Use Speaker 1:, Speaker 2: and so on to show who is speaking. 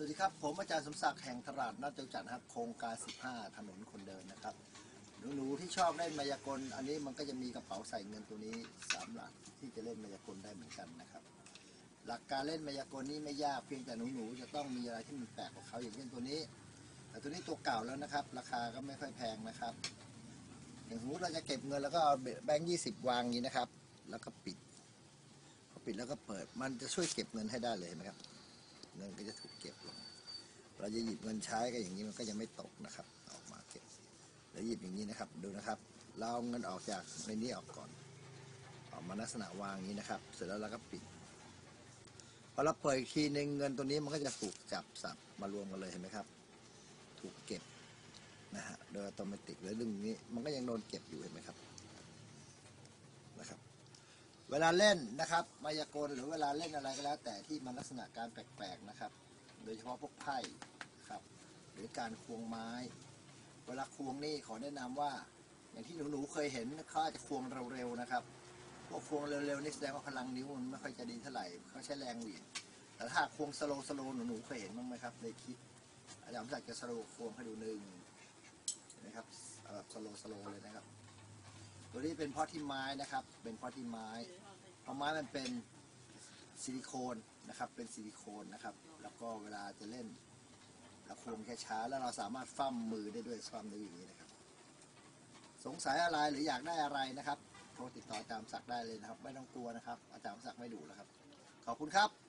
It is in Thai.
Speaker 1: สวัสดีครับ ผมอาจารย์สมศักดิ์แห่งตลาดนัดจตุจักรนะครับ โครงการ 15 ถนนคนเดินนะครับ หนูๆที่ชอบเล่นมายากล อันนี้มันก็จะมีกระเป๋าใส่เงินตัวนี้สามหลักที่จะเล่นมายากลได้เหมือนกันนะครับ หลักการเล่นมายากลนี่ไม่ยากเพียงแต่หนูๆจะต้องมีอะไรที่มันแปลกกว่าเขาอย่างเช่นตัวนี้ แต่ตัวนี้ตัวเก่าแล้วนะครับ ราคาก็ไม่ค่อยแพงนะครับ อย่างสมมติเราจะเก็บเงินแล้วก็เอาแบงค์ยี่สิบวางอย่างนี้นะครับ แล้วก็ปิดพอปิดแล้วก็เปิด มันจะช่วยเก็บเงินให้ได้เลยนไหมครับ เงินก็จะถูกเก็บลง เราจะหยิบเงินใช้ก็อย่างนี้มันก็จะไม่ตกนะครับ ออกมาเก็บแล้วหยิบอย่างนี้นะครับดูนะครับ เราเอาเงินออกจากในนี้ออกก่อน ออกมาลักษณะวางอย่างนี้นะครับ เสร็จแล้วเราก็ปิดพอเราเปิดอีกทีหนึงเงินตัวนี้มันก็จะถูกจับสับมารวมกันเลยเห็นไหมครับ ถูกเก็บนะฮะโดยอัตโนมัติแล้วดึงนี้มันก็ยังโดนเก็บอยู่เห็นไหมครับ เวลาเล่นนะครับมายากลหรือเวลาเล่นอะไรก็แล้ว แต่ที่มันลักษณะการแปลกๆนะครับ โดยเฉพาะพวกไพ่ครับ หรือการควงไม้ เวลาควงนี่ขอแนะนำว่า อย่างที่หนูๆเคยเห็นเขาอาจจะควงเร็วๆนะครับพวกควงเร็วๆนี่แสดงว่าพลังนิ้วมันไม่ค่อยจะดีเท่าไหร่เขาใช้แรงเหวี่ยงแต่ถ้าควงสโลสโลหนูๆเคยเห็นบ้างไหมครับในคลิปอาจารย์สักดิ์จะสโลควงให้ดูหนึ่งนะครับแบบสโลสโลเลยนะครับ ตัวนี้เป็นเพราะที่ไม้นะครับ เป็นเพราะที่ไม้ เพราะไม้มันเป็นซิลิโคนนะครับ เป็นซิลิโคนนะครับ แล้วก็เวลาจะเล่นเราควงช้าแล้วเราสามารถฟั่มมือได้ด้วยฟั่มได้อย่างนี้นะครับ สงสัยอะไรหรืออยากได้อะไรนะครับโทรติดต่ออาจารย์ศักดิ์ได้เลยนะครับ ไม่ต้องกลัวนะครับ อาจารย์ศักดิ์ไม่ดุแล้วครับ ขอบคุณครับ